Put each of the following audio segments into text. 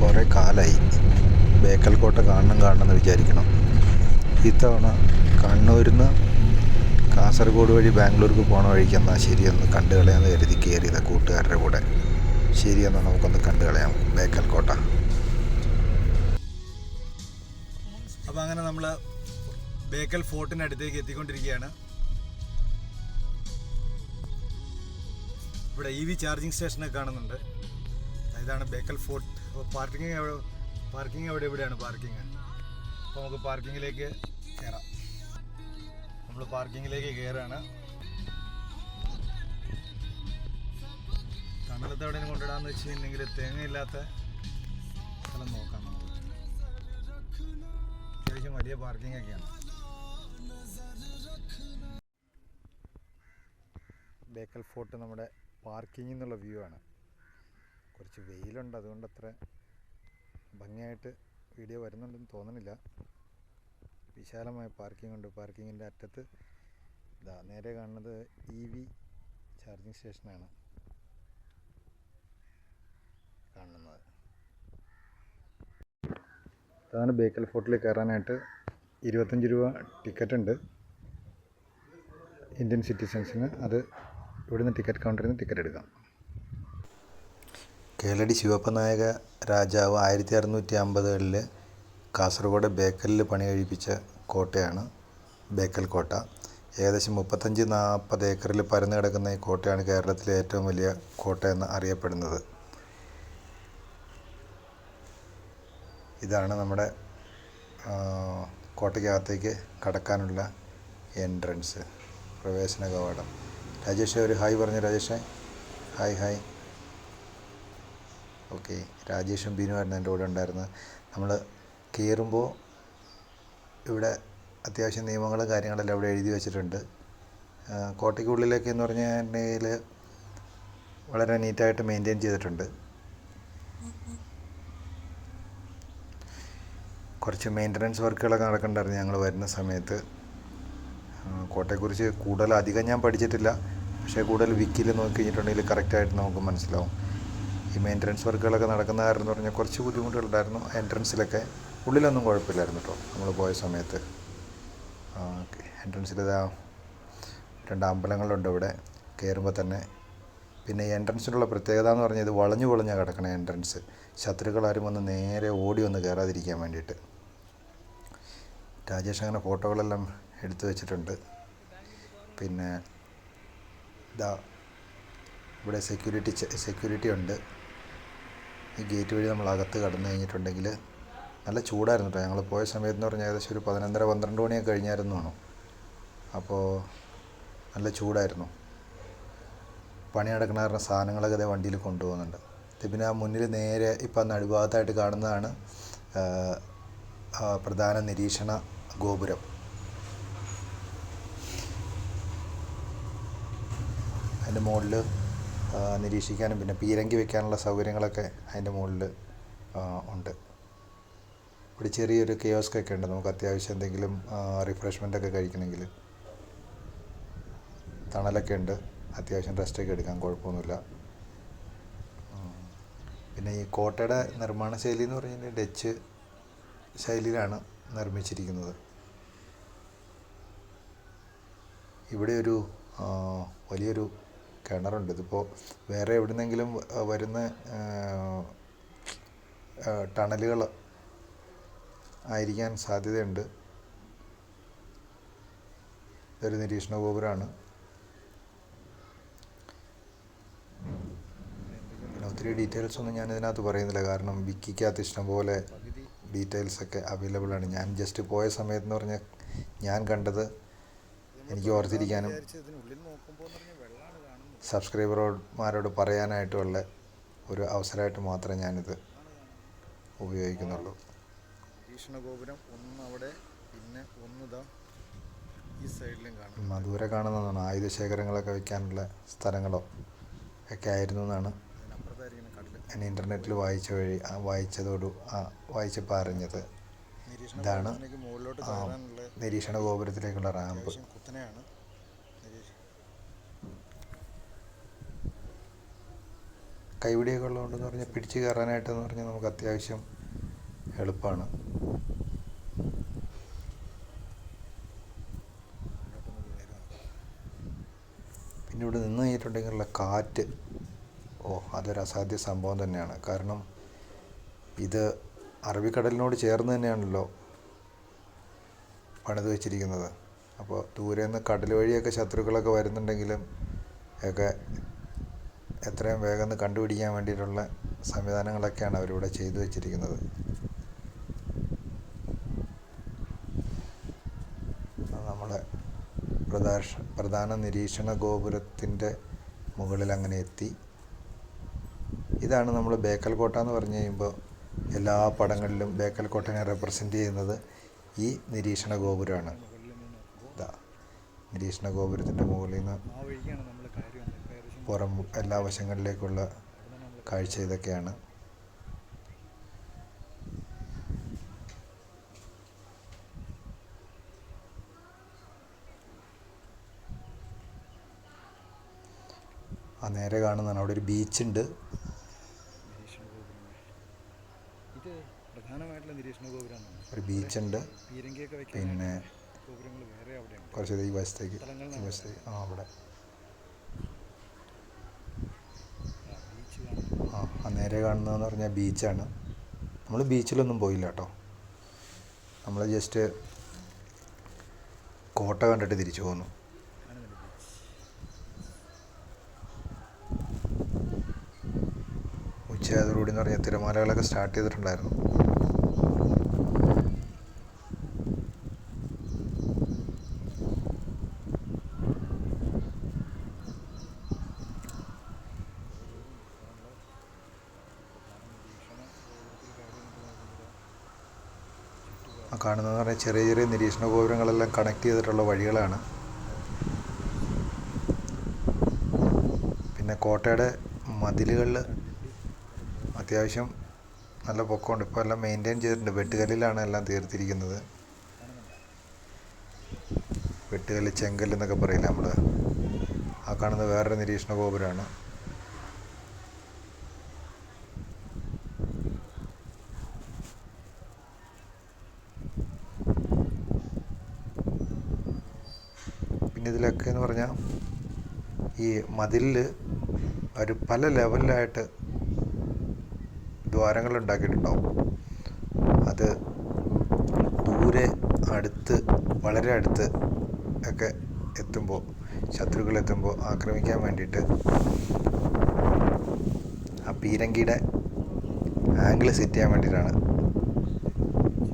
കുറേ കാലമായി ബേക്കൽ കോട്ട കാണണം കാണണമെന്ന് വിചാരിക്കണം. ഇത്തവണ കണ്ണൂരിൽ നിന്ന് കാസർഗോഡ് വഴി ബാംഗ്ലൂർക്ക് പോണ വഴിക്ക് എന്നാൽ ശരിയൊന്ന് കണ്ടു കളയാമെന്ന് കരുതി കയറിയത് കൂട്ടുകാരുടെ കൂടെ. ശരിയെന്നാൽ നമുക്കൊന്ന് കണ്ടു കളയാം ബേക്കൽ കോട്ട അപ്പോൾ അങ്ങനെ നമ്മൾ ബേക്കൽ ഫോർട്ടിന്റെ അടുത്തേക്ക് എത്തിക്കൊണ്ടിരിക്കുകയാണ്. ഇവിടെ ഇ വി ചാർജിങ് സ്റ്റേഷനൊക്കെ കാണുന്നുണ്ട്. ഇതാണ് ബേക്കൽ ഫോർട്ട്. അപ്പോൾ പാർക്കിംഗ് എവിടെ പാർക്കിംഗ് എവിടെ എവിടെയാണ് പാർക്കിംഗ് അപ്പോൾ നമുക്ക് പാർക്കിങ്ങിലേക്ക് കയറാം നമ്മൾ പാർക്കിങ്ങിലേക്ക് കയറാണ് തണലത്ത് എവിടെ കൊണ്ടിടാന്ന് വെച്ച് കഴിഞ്ഞിട്ടുണ്ടെങ്കിൽ തേങ്ങയില്ലാത്ത സ്ഥലം നോക്കാം നമുക്ക്. അത്യാവശ്യം വലിയ പാർക്കിംഗ് ഒക്കെയാണ്. ബേക്കൽ ഫോർട്ട് നമ്മുടെ പാർക്കിംഗ് എന്നുള്ള വ്യൂ ആണ്. കുറച്ച് വെയിലുണ്ട് അതുകൊണ്ട് അത്ര ഭംഗിയായിട്ട് വീഡിയോ വരുന്നുണ്ടെന്ന് തോന്നണില്ല. വിശാലമായ പാർക്കിംഗ് ഉണ്ട്. പാർക്കിങ്ങിന്റെ അറ്റത്ത് ഇതാ നേരെ കാണുന്നത് ഇ വി ചാർജിങ് സ്റ്റേഷനാണ് കാണുന്നത്. അതാണ് ബേക്കൽ ഫോർട്ടിൽ കയറാനായിട്ട് ഇരുപത്തഞ്ച് രൂപ ടിക്കറ്റ് ഉണ്ട്. ഇന്ത്യൻ സിറ്റിസൺസിന് അത് ഇവിടുന്ന് ടിക്കറ്റ് കൗണ്ടറിൽ നിന്ന് ടിക്കറ്റ് എടുക്കാം. കേളടി ശിവപ്പനായക രാജാവ് ആയിരത്തി അറുന്നൂറ്റി അമ്പതുകളിൽ കാസർഗോഡ് ബേക്കലിൽ പണി കഴിപ്പിച്ച കോട്ടയാണ് ബേക്കൽ കോട്ട. ഏകദേശം മുപ്പത്തഞ്ച് നാൽപ്പത് ഏക്കറിൽ പരന്നു കിടക്കുന്ന ഈ കോട്ടയാണ് കേരളത്തിലെ ഏറ്റവും വലിയ കോട്ട എന്ന് അറിയപ്പെടുന്നത്. ഇതാണ് നമ്മുടെ കോട്ടയ്ക്കകത്തേക്ക് കടക്കാനുള്ള എൻട്രൻസ് പ്രവേശന കവാടം. രാജേഷ് ഒരു ഹായ് പറഞ്ഞു. രാജേഷേ ഹായ് ഹായ്. ഓക്കെ രാജേഷും ബിനുമായിരുന്നു എന്റെ കൂടെ ഉണ്ടായിരുന്നത്. നമ്മൾ കയറുമ്പോൾ ഇവിടെ അത്യാവശ്യം നിയമങ്ങളും കാര്യങ്ങളെല്ലാം ഇവിടെ എഴുതി വെച്ചിട്ടുണ്ട്. കോട്ടയ്ക്കുള്ളിലേക്ക് എന്ന് പറഞ്ഞിട്ടുണ്ടെങ്കിൽ വളരെ നീറ്റായിട്ട് മെയിന്റെയിൻ ചെയ്തിട്ടുണ്ട്. കുറച്ച് മെയിന്റനൻസ് വർക്കുകളൊക്കെ നടക്കണ്ടായിരുന്നു ഞങ്ങൾ വരുന്ന സമയത്ത്. കോട്ടയെക്കുറിച്ച് കൂടുതൽ അധികം ഞാൻ പഠിച്ചിട്ടില്ല. പക്ഷേ കൂടുതൽ വിക്കിയിൽ നോക്കി കഴിഞ്ഞിട്ടുണ്ടെങ്കിൽ കറക്റ്റായിട്ട് നമുക്ക് മനസ്സിലാവും. ഈ മെയിന്റനൻസ് വർക്കുകളൊക്കെ നടക്കുന്ന കാരണം എന്ന് പറഞ്ഞാൽ കുറച്ച് ബുദ്ധിമുട്ടുകളുണ്ടായിരുന്നു. എൻട്രൻസിലൊക്കെ ഉള്ളിലൊന്നും കുഴപ്പമില്ലായിരുന്നു കേട്ടോ. നമ്മൾ പോയ സമയത്ത്. എൻട്രൻസിൽ ഇതാ രണ്ട് അമ്പലങ്ങളുണ്ട് ഇവിടെ. കയറുമ്പോൾ തന്നെ. പിന്നെ ഈ എൻട്രൻസിനുള്ള പ്രത്യേകത എന്ന് പറഞ്ഞാൽ ഇത് വളഞ്ഞു വളഞ്ഞ കിടക്കണ എൻട്രൻസ് ശത്രുക്കളാരും വന്ന് നേരെ ഓടി വന്ന് കയറാതിരിക്കാൻ വേണ്ടിയിട്ട്. രാജേഷ് അങ്ങനെ ഫോട്ടോകളെല്ലാം എടുത്തു വെച്ചിട്ടുണ്ട്. പിന്നെ ഇതാ ഇവിടെ സെക്യൂരിറ്റി സെക്യൂരിറ്റി ഉണ്ട്. ഈ ഗേറ്റ് വഴി നമ്മൾ അകത്ത് കടന്നു കഴിഞ്ഞിട്ടുണ്ടെങ്കിൽ നല്ല ചൂടായിരുന്നു കേട്ടോ ഞങ്ങൾ പോയ സമയത്ത് എന്ന് പറഞ്ഞാൽ ഏകദേശം ഒരു പതിനൊന്നര പന്ത്രണ്ട് മണിയൊക്കെ കഴിഞ്ഞായിരുന്നു വേണം അപ്പോൾ നല്ല ചൂടായിരുന്നു. പണി നടക്കുന്ന കാരണം സാധനങ്ങളൊക്കെ അതേ വണ്ടിയിൽ കൊണ്ടുപോകുന്നുണ്ട്. പിന്നെ ആ മുന്നിൽ നേരെ ഇപ്പം നടുഭാഗത്തായിട്ട് കാണുന്നതാണ് പ്രധാന നിരീക്ഷണ ഗോപുരം. അതിന്റെ മുകളിൽ നിരീക്ഷിക്കാനും പിന്നെ പീരങ്കി വെക്കാനുള്ള സൗകര്യങ്ങളൊക്കെ അതിന്റെ മുകളിൽ ഉണ്ട്. ഇവിടെ ചെറിയൊരു കിയോസ്കൊക്കെ ഉണ്ട്. നമുക്ക് അത്യാവശ്യം എന്തെങ്കിലും റിഫ്രഷ്മെന്റ് ഒക്കെ കഴിക്കണമെങ്കിൽ. തണലൊക്കെ ഉണ്ട്. അത്യാവശ്യം റെസ്റ്റ് ഒക്കെ എടുക്കാൻ കുഴപ്പമൊന്നുമില്ല പിന്നെ ഈ കോട്ടയുടെ നിർമ്മാണ ശൈലി എന്ന് പറഞ്ഞാൽ ഡച്ച് ശൈലിയിലാണ് നിർമ്മിച്ചിരിക്കുന്നത്. ഇവിടെ ഒരു വലിയൊരു കിണറുണ്ട്. ഇതിപ്പോൾ വേറെ എവിടുന്നെങ്കിലും വരുന്ന ടണലുകൾ ആയിരിക്കാൻ സാധ്യതയുണ്ട്. ഇതൊരു നിരീക്ഷണ ഗോപുരമാണ്. ഒത്തിരി ഡീറ്റെയിൽസ് ഒന്നും ഞാൻ ഇതിനകത്ത് പറയുന്നില്ല. കാരണം വിക്കിക്കകത്ത് ഇഷ്ടംപോലെ ഡീറ്റെയിൽസ് ഒക്കെ അവൈലബിൾ ആണ്. ഞാൻ ജസ്റ്റ് പോയ സമയത്ത് എന്ന് പറഞ്ഞാൽ ഞാൻ കണ്ടത് എനിക്ക് ഓർത്തിരിക്കാനും സബ്സ്ക്രൈബർമാരോട് പറയാനായിട്ടുള്ള ഒരു അവസരമായിട്ട് മാത്രമേ ഞാനിത് ഉപയോഗിക്കുന്നുള്ളൂ. ഭീഷണഗോപുരം ഒന്ന് അവിടെ പിന്നെ ഒന്നിതാ ഈ സൈഡിലും കാണുന്നു മധുര ദൂരെ കാണുന്നതാണ്. ആയുധശേഖരങ്ങളൊക്കെ വെക്കാനുള്ള സ്ഥലങ്ങളോ ഒക്കെ ആയിരുന്നു എന്നാണ്. ഞാൻ ഇന്റർനെറ്റിൽ വായിച്ച വഴി ആ വായിച്ചതോട് ആ വായിച്ചപ്പോൾ അറിഞ്ഞത് ഇതാണ്. നിരീക്ഷണ ഗോപുരത്തിലേക്കുള്ള റാമ്പ്. കൈപിടിയൊക്കെ ഉള്ളതുകൊണ്ടെന്ന് പറഞ്ഞാൽ പിടിച്ച് കയറാനായിട്ടെന്ന് പറഞ്ഞാൽ നമുക്ക് അത്യാവശ്യം എളുപ്പമാണ് പിന്നെ ഇവിടെ നിന്ന് കഴിഞ്ഞിട്ടുണ്ടെങ്കിലുള്ള കാറ്റ് ഓ അതൊരു അസാധ്യ സംഭവം തന്നെയാണ്. കാരണം ഇത് അറബിക്കടലിനോട് ചേർന്ന് തന്നെയാണല്ലോ പണിത് വെച്ചിരിക്കുന്നത്. അപ്പോൾ ദൂരെ നിന്ന് കടൽ വഴിയൊക്കെ ശത്രുക്കളൊക്കെ വരുന്നുണ്ടെങ്കിലും ഒക്കെ എത്രയും വേഗം ഒന്ന് കണ്ടുപിടിക്കാൻ വേണ്ടിയിട്ടുള്ള സംവിധാനങ്ങളൊക്കെയാണ് അവരിവിടെ ചെയ്തു വെച്ചിരിക്കുന്നത്. അത് പ്രദാഷ പ്രധാന നിരീക്ഷണ ഗോപുരത്തിന്റെ മുകളിൽ അങ്ങനെ എത്തി. ഇതാണ് നമ്മൾ ബേക്കൽ കോട്ട എന്ന് പറഞ്ഞു കഴിയുമ്പോൾ എല്ലാ പടങ്ങളിലും ബേക്കൽ കോട്ടനെ റെപ്രസെന്റ് ചെയ്യുന്നത് ഈ നിരീക്ഷണ ഗോപുരമാണ്. നിരീക്ഷണ ഗോപുരത്തിന്റെ മുകളിൽ നിന്ന് ആ വഴിക്കാണ് നമ്മൾ കയറി വന്നത് ഇപ്പോൾ ഏകദേശം പുറം എല്ലാ വശങ്ങളിലേക്കുള്ള കാഴ്ച ഇതൊക്കെയാണ്. ആ നേരെ കാണുന്നതാണ്. അവിടെ ഒരു ബീച്ച് ഉണ്ട് ഒരു ബീച്ച് ഉണ്ട് പിന്നെ കുറച്ച് ഈ വശത്തേക്ക് ഈ വശത്തേക്ക് ആ അവിടെ ആ ബീച്ച് കാണുന്നു നേരെ കാണുന്നതെന്ന് പറഞ്ഞാൽ ബീച്ചാണ്. നമ്മൾ ബീച്ചിലൊന്നും പോയില്ല കേട്ടോ. നമ്മൾ ജസ്റ്റ് കോട്ട കണ്ടിട്ട് തിരിച്ചു പോന്നു. ഉച്ചയായതോടുകൂടി എന്ന് പറഞ്ഞാൽ തിരമാലകളൊക്കെ സ്റ്റാർട്ട് ചെയ്തിട്ടുണ്ടായിരുന്നു ആ കാണുന്നതെന്ന് പറഞ്ഞാൽ ചെറിയ ചെറിയ നിരീക്ഷണ ഗോപുരങ്ങളെല്ലാം കണക്ട് ചെയ്തിട്ടുള്ള വഴികളാണ്. പിന്നെ കോട്ടയുടെ മതിലുകളിൽ അത്യാവശ്യം നല്ല പൊക്കമുണ്ട്. ഇപ്പോൾ എല്ലാം മെയിന്റെയിൻ ചെയ്തിട്ടുണ്ട്. വെട്ടുകല്ലിലാണ് എല്ലാം തീർത്തിരിക്കുന്നത്. വെട്ടുകല്ല് ചെങ്കല്ല് എന്നൊക്കെ പറയില്ല നമ്മൾ ആ കാണുന്ന വേറൊരു നിരീക്ഷണ ഗോപുരമാണ് ഇതിലൊക്കെ എന്ന് പറഞ്ഞാൽ ഈ മതിലിൽ ഒരു പല ലെവലിലായിട്ട് ദ്വാരങ്ങൾ ഉണ്ടാക്കിയിട്ടുണ്ടാവും. അത് ദൂരെ അടുത്ത് വളരെ അടുത്ത് ഒക്കെ എത്തുമ്പോൾ ശത്രുക്കൾ എത്തുമ്പോൾ ആക്രമിക്കാൻ വേണ്ടിയിട്ട് ആ പീരങ്കിയുടെ ആംഗിൾ സെറ്റ് ചെയ്യാൻ വേണ്ടിയിട്ടാണ്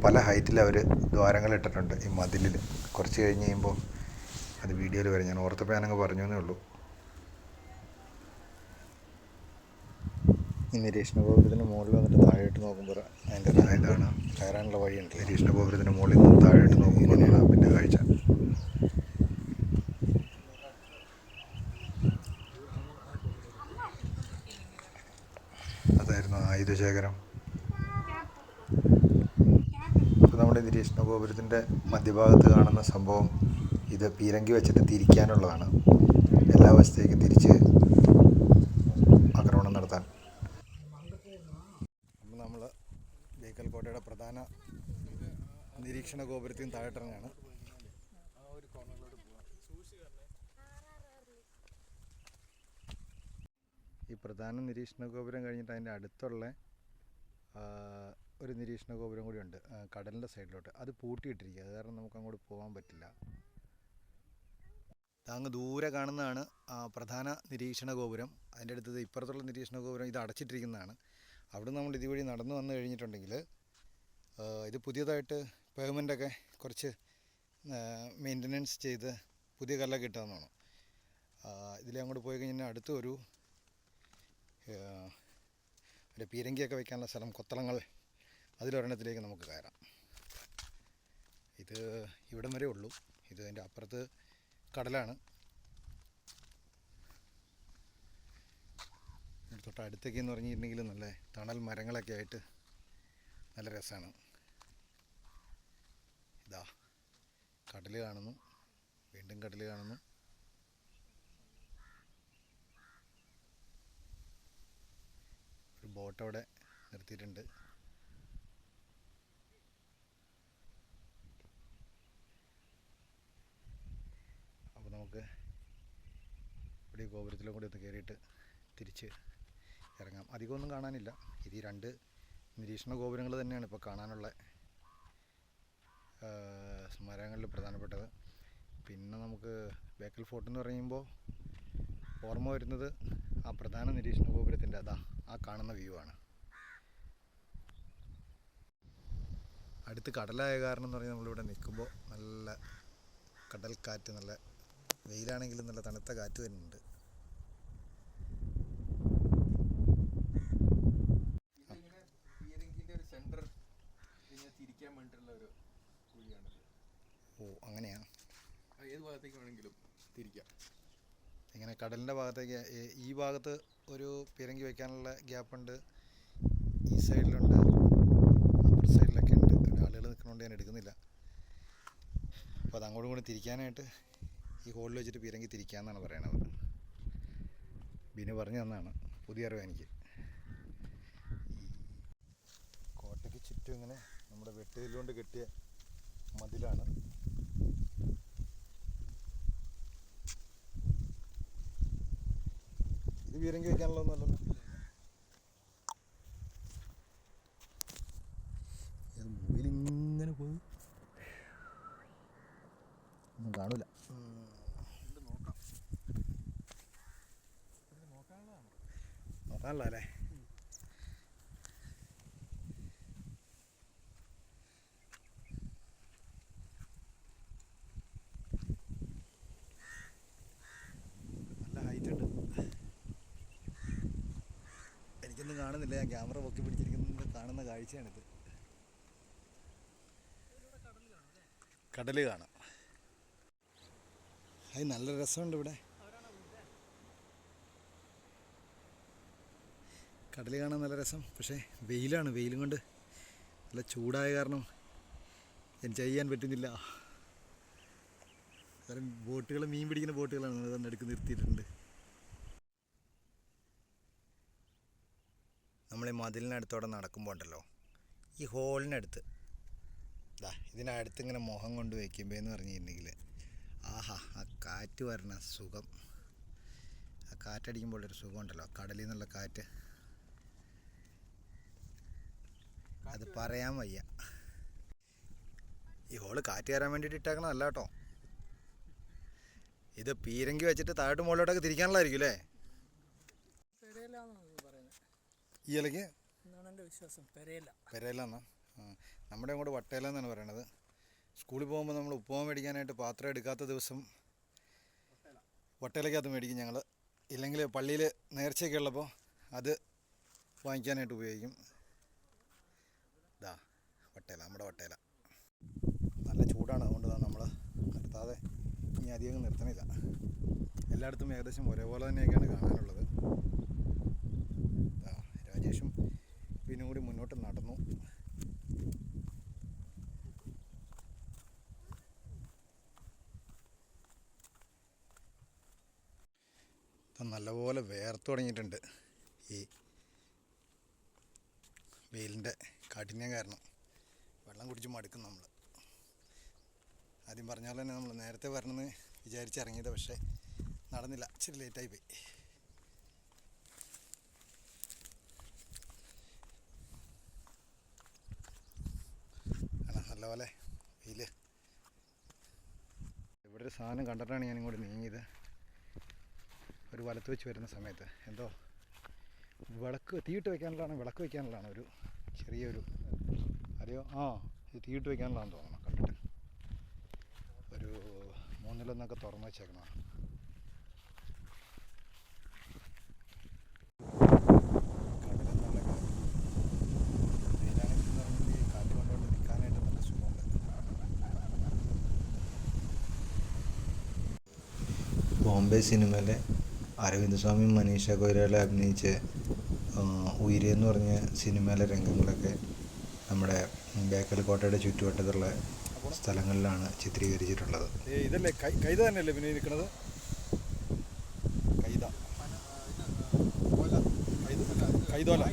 പല ഹൈറ്റിൽ അവർ ദ്വാരങ്ങൾ ഇട്ടിട്ടുണ്ട് ഈ മതിലിൽ. കുറച്ച് കഴിഞ്ഞ് കഴിയുമ്പോൾ അത് വീഡിയോയിൽ വരെ ഞാൻ ഓർത്തപ്പോൾ ഞാനങ്ങ് പറഞ്ഞു എന്നേ ഉള്ളൂ. ഈ നിരീക്ഷണ ഗോപുരത്തിന്റെ മുകളിൽ വന്നിട്ട് താഴോട്ട് നോക്കുമ്പോൾ അതിന്റെ ഇതാണ് കയറാനുള്ള വഴിയുണ്ട് നിരീക്ഷണ ഗോപുരത്തിന് മുകളിൽ നിന്ന് താഴോട്ട് നോക്കുമ്പോൾ പിന്നെ കാഴ്ച. അതായിരുന്നു ആയുധശേഖരം. നമ്മുടെ നിരീക്ഷണ ഗോപുരത്തിന്റെ മധ്യഭാഗത്ത് കാണുന്ന സംഭവം. ഇത് പീരങ്കി വെച്ചിട്ട് തിരിക്കാനുള്ളതാണ്. എല്ലാ വശത്തേക്കും തിരിച്ച് ആക്രമണം നടത്താൻ. നമ്മൾ നമ്മൾ ബേക്കൽ കോട്ടയുടെ പ്രധാന നിരീക്ഷണ ഗോപുരത്തിൽ നിന്ന് താഴോട്ടിറങ്ങാണ്. ഈ പ്രധാന നിരീക്ഷണ ഗോപുരം കഴിഞ്ഞിട്ട് അതിന്റെ അടുത്തുള്ള ഒരു നിരീക്ഷണ ഗോപുരം കൂടിയുണ്ട് കടലിന്റെ സൈഡിലോട്ട്. അത് പൂട്ടിയിട്ടിരിക്കുക അത് കാരണം നമുക്ക് അങ്ങോട്ട് പോകാൻ പറ്റില്ല. അങ്ങ് ദൂരെ കാണുന്നതാണ് പ്രധാന നിരീക്ഷണ ഗോപുരം. അതിന്റെ അടുത്തത് ഇപ്പുറത്തുള്ള നിരീക്ഷണ ഗോപുരം ഇത് അടച്ചിട്ടിരിക്കുന്നതാണ്. അവിടെ നമ്മൾ ഇതുവഴി നടന്നു വന്നു കഴിഞ്ഞിട്ടുണ്ടെങ്കിൽ ഇത് പുതിയതായിട്ട് പേയ്മെന്റൊക്കെ കുറച്ച് മെയിന്റനൻസ് ചെയ്ത് പുതിയ കല്ലൊക്കെ ഇട്ടതെന്നാണ് ഇതിലെ അങ്ങോട്ട് പോയി കഴിഞ്ഞാൽ അടുത്ത ഒരു ഒരു പീരങ്കിയൊക്കെ വയ്ക്കാനുള്ള സ്ഥലം കൊത്തളങ്ങൾ അതിലൊരെണ്ണത്തിലേക്ക് നമുക്ക് കയറാം. ഇത് ഇവിടം വരെ ഉള്ളൂ. ഇത് അതിന്റെ അപ്പുറത്ത് കടലാണ്. തൊട്ട് അടുത്തേക്ക് എന്ന് പറഞ്ഞിട്ടുണ്ടെങ്കിൽ നല്ല തണൽ മരങ്ങളൊക്കെ ആയിട്ട് നല്ല രസമാണ്. ഇതാ കടൽ കാണുന്നു. വീണ്ടും കടൽ കാണുന്നു. ഒരു ബോട്ട് അവിടെ നിർത്തിയിട്ടുണ്ട് അപ്പോൾ നമുക്ക് ഇവിടെ ഈ ഗോപുരത്തിലും കൂടി ഒന്ന് കയറിയിട്ട് തിരിച്ച് ഇറങ്ങാം. അധികമൊന്നും കാണാനില്ല. ഇത് ഈ രണ്ട് നിരീക്ഷണ ഗോപുരങ്ങൾ തന്നെയാണ് ഇപ്പോൾ കാണാനുള്ള സ്മാരകങ്ങളിൽ പ്രധാനപ്പെട്ടത്. പിന്നെ നമുക്ക് ബേക്കൽ ഫോർട്ട് എന്ന് പറയുമ്പോൾ ഓർമ്മ വരുന്നത് ആ പ്രധാന നിരീക്ഷണ ഗോപുരത്തിന്റെ അതാ ആ കാണുന്ന വ്യൂ ആണ്. അടുത്ത് കടലായ കാരണം എന്ന് പറഞ്ഞാൽ നമ്മളിവിടെ നിൽക്കുമ്പോൾ നല്ല കടൽക്കാറ്റ് നല്ല വെയിലാണെങ്കിലും നല്ല തണുത്ത കാറ്റ് വരുന്നുണ്ട് ഇതിങ്ങനെ പീരങ്കിന്റെ ഒരു സെന്റർ ഇങ്ങനെ തിരിക്കാൻ വേണ്ടിയിട്ടുള്ള ഒരു ഓ അങ്ങനെയാണ് ഏത് ഭാഗത്തേക്ക് വേണമെങ്കിലും തിരിക്കാം. ഇങ്ങനെ കടലിന്റെ ഭാഗത്തേക്ക് ഈ- ഈ ഭാഗത്ത് ഒരു പിരങ്കി വയ്ക്കാനുള്ള ഗ്യാപ്പുണ്ട്. ഈ സൈഡിലുണ്ട്. അപ്പുറ സൈഡിലൊക്കെ ഉണ്ട്. ആളുകൾ നിൽക്കുന്നതുകൊണ്ട് ഞാൻ എടുക്കുന്നില്ല. അപ്പോൾ അത് അങ്ങോട്ടും കൂടി തിരിക്കാനായിട്ട് ഈ ഹോളിൽ വെച്ചിട്ട് പിരങ്കി തിരിക്കാമെന്നാണ് പറയണത് ബിനു പറഞ്ഞു തന്നാണ്. പുതിയ അറിവ് എനിക്ക്. ഈ കോട്ടയ്ക്ക് ചുറ്റും ഇങ്ങനെ നമ്മുടെ വെട്ടുകല്ലുകൊണ്ട് കെട്ടിയ മതിലാണ്. ഇത് വീരങ്കി വെക്കാനുള്ളതൊന്നുമല്ലല്ലോ ഇത് പോയി. ഒന്നും കാണൂല നോക്കാം ഇത് നോക്കാനുള്ളതാണ് നോക്കാനുള്ള അല്ലേ നല്ല ഹൈറ്റ് ഉണ്ട് എനിക്കൊന്നും കാണുന്നില്ല. ഞാൻ ക്യാമറ പൊക്കി പിടിച്ചിരിക്കുന്നത് കാണുന്ന കാഴ്ചയാണിത്. കടൽ കാണാം. അത് നല്ല രസമുണ്ട് ഇവിടെ. കടൽ കാണാൻ നല്ല രസം. പക്ഷേ വെയിലാണ്. വെയിലും കൊണ്ട് നല്ല ചൂടായ കാരണം എൻജോയ് ചെയ്യാൻ പറ്റുന്നില്ല. കാരണം ബോട്ടുകൾ മീൻ പിടിക്കുന്ന ബോട്ടുകളാണ് അത് നടുക്ക് നിർത്തിയിട്ടുണ്ട്. നമ്മൾ ഈ മതിലിനടുത്തോടെ നടക്കുമ്പോൾ ഉണ്ടല്ലോ ഈ ഹോളിനടുത്ത്. ഇതാ ഇതിനടുത്ത് ഇങ്ങനെ മുഖം കൊണ്ട് വയ്ക്കുമ്പോൾ എന്ന് പറഞ്ഞിട്ടുണ്ടെങ്കിൽ ആഹാ ആ കാറ്റ് വരണ സുഖം. ആ കാറ്റടിക്കുമ്പോൾ ഒരു സുഖം ഉണ്ടല്ലോ കടലിൽ നിന്നുള്ള കാറ്റ്. അത് പറയാൻ വയ്യ. ഈ ഹോൾ കാറ്റ് കയറാൻ വേണ്ടിയിട്ട് ഇട്ടേക്കണതല്ല കേട്ടോ ഇത് പീരങ്കി വെച്ചിട്ട് താഴോട്ട് മുകളിലോട്ടൊക്കെ തിരിക്കാനുള്ളതായിരിക്കും അല്ലേ? ഈ ഇലയ്ക്ക് എന്നാണ് എന്റെ വിശ്വാസം. പെരയില പെരയില എന്നാ? നമ്മുടെ അങ്ങോട്ട് വട്ടയില എന്നാണ് പറയണത്. സ്കൂളിൽ പോകുമ്പോൾ നമ്മൾ ഉപ്പുമാവ് മേടിക്കാനായിട്ട് പാത്രം എടുക്കാത്ത ദിവസം വട്ടയിലക്കകത്ത് മേടിക്കും ഞങ്ങൾ ഇല്ലെങ്കിൽ പള്ളിയിൽ നേർച്ചയൊക്കെ ഉള്ളപ്പോൾ അത് വാങ്ങിക്കാനായിട്ട് ഉപയോഗിക്കും. ഇതാ വട്ടയില നമ്മുടെ വട്ടയില നല്ല ചൂടാണ് അതുകൊണ്ട് നമ്മൾ നിർത്താതെ ഇനി അധികം നിർത്തണില്ല. എല്ലായിടത്തും ഏകദേശം ഒരേപോലെ തന്നെയൊക്കെയാണ് കാണാനുള്ളത് ദാ, രാജേഷും പിന്നും കൂടി മുന്നോട്ട് നടന്നു ഇപ്പം നല്ലപോലെ വേർത്ത് തുടങ്ങിയിട്ടുണ്ട്. ഈ വെയിലിന്റെ കാഠിന്യം കാരണം. വെള്ളം കുടിച്ച് മടുക്കും നമ്മൾ ആദ്യം പറഞ്ഞ പോലെ തന്നെ നമ്മൾ നേരത്തെ വരണമെന്ന് വിചാരിച്ചിറങ്ങിയത് പക്ഷേ നടന്നില്ല. ഇച്ചിരി ലേറ്റായി പോയി. നല്ലപോലെ വെയിൽ ഇവിടെ ഒരു സാധനം കണ്ടിട്ടാണ് ഞാൻ ഇങ്ങോട്ട് നീങ്ങിയത്. ഒരു വലത്ത് വെച്ച് വരുന്ന സമയത്ത് എന്തോ വിളക്ക് തീയിട്ട് വെക്കാനുള്ളതാണ് വിളക്ക് വെക്കാനുള്ളതാണ് ഒരു ചെറിയൊരു അറിയോ ആ ഇത് തീയിട്ട് വെക്കാനുള്ളതാണെന്ന് തോന്നണം കണ്ടിട്ട്. ഒരു മൂന്നിലൊന്നൊക്കെ തുറന്ന് വെച്ചേക്കണം ബോംബെ സിനിമയിലെ അരവിന്ദ് സ്വാമി മനീഷ കൊയ്രാല അഭിനയിച്ച് ഉയിര് എന്ന് പറഞ്ഞ സിനിമയിലെ രംഗങ്ങളൊക്കെ നമ്മുടെ ബേക്കൽ കോട്ടയുടെ ചുറ്റുവട്ടത്തുള്ള സ്ഥലങ്ങളിലാണ് ചിത്രീകരിച്ചിട്ടുള്ളത്. ഇതല്ലേ കൈത തന്നെയല്ലേ പിന്നെ നിൽക്കുന്നത് കൈത. കൈതോല.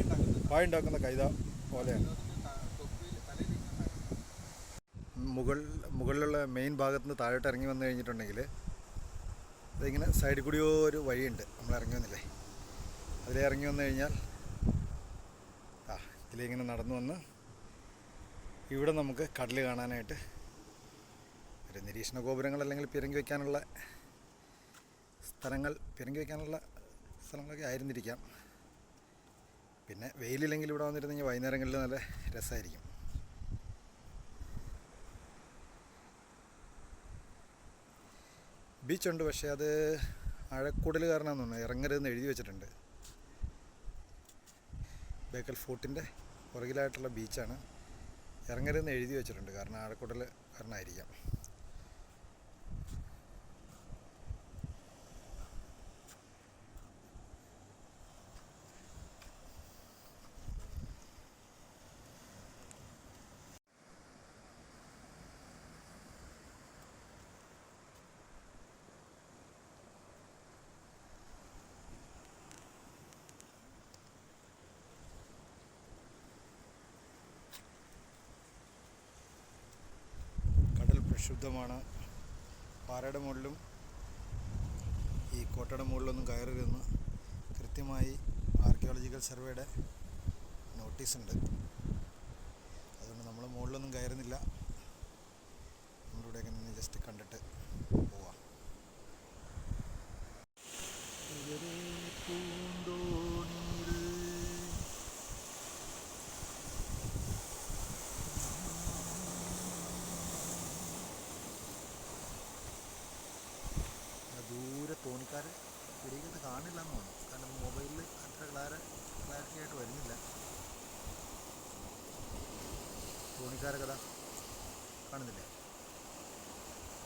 പായ ഉണ്ടാക്കുന്ന കൈത ഓലയാണ് തൊപ്പിയിൽ തലയിൽ ഇങ്ങനെ മുകൾ മുകളിലുള്ള മെയിൻ ഭാഗത്ത് നിന്ന് താഴോട്ട് ഇറങ്ങി വന്നു കഴിഞ്ഞിട്ടുണ്ടെങ്കിൽ അതിങ്ങനെ സൈഡിൽ കൂടിയോ ഒരു വഴിയുണ്ട്. നമ്മൾ ഇറങ്ങി വന്നില്ലേ? അതിലേ ഇറങ്ങി വന്നു കഴിഞ്ഞാൽ ആ ഇതിലിങ്ങനെ നടന്നു വന്ന് ഇവിടെ നമുക്ക് കടൽ കാണാനായിട്ട് ഒരു നിരീക്ഷണ ഗോപുരങ്ങൾ അല്ലെങ്കിൽ പിരങ്കി വയ്ക്കാനുള്ള സ്ഥലങ്ങൾ പിരങ്കി വയ്ക്കാനുള്ള സ്ഥലങ്ങളൊക്കെ ആയിരുന്നിരിക്കാം. പിന്നെ വെയിലില്ലെങ്കിൽ ഇവിടെ വന്നിരുന്നെങ്കിൽ വൈകുന്നേരങ്ങളിൽ നല്ല രസമായിരിക്കും. ബീച്ചുണ്ട് പക്ഷേ അത് അഴക്കൂടൽ കാരണമെന്ന് തോന്നുന്നു. ഇറങ്ങരുതെന്ന് എഴുതി വെച്ചിട്ടുണ്ട്. ബേക്കൽ ഫോർട്ടിന്റെ പുറകിലായിട്ടുള്ള ബീച്ചാണ്. ഇറങ്ങരുതെന്ന് എഴുതി വെച്ചിട്ടുണ്ട്. കാരണം ആഴക്കൂടൽ കാരണമായിരിക്കാം പ്രക്ഷുബ്ധമാണ് പാറയുടെ മുകളിലും ഈ കോട്ടയുടെ മുകളിലൊന്നും കയറരുതെന്ന് കൃത്യമായി ആർക്കിയോളജിക്കൽ സർവേയുടെ നോട്ടീസുണ്ട് അതുകൊണ്ട് നമ്മൾ മുകളിലൊന്നും കയറുന്നില്ല. നമ്മളിവിടെയൊക്കെ നിന്ന് ജസ്റ്റ് കണ്ടിട്ട് ദൂരെ തോണിക്കാർ കാണില്ല എന്ന് തോന്നുന്നു. കാരണം മൊബൈലിൽ അത്ര ക്ലാര ക്ലാരിറ്റി ആയിട്ട് വരുന്നില്ല. തോണിക്കാര കഥ കാണുന്നില്ലേ?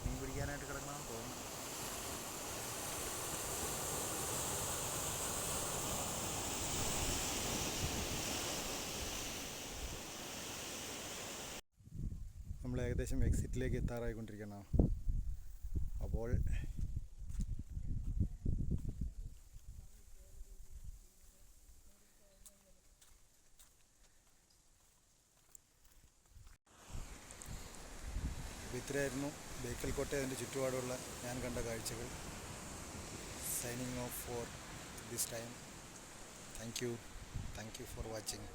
മീൻ പിടിക്കാനായിട്ട് കിടക്കണമെന്ന് തോന്നുന്നു. നമ്മൾ ഏകദേശം എക്സിറ്റിലേക്ക് എത്താറായിക്കൊണ്ടിരിക്കണം അപ്പോൾ ഇത്രയായിരുന്നു ബേക്കൽ കോട്ട അതിന്റെ ചുറ്റുപാടുള്ള ഞാൻ കണ്ട കാഴ്ചകൾ. Signing off for this time thank you thank you for watching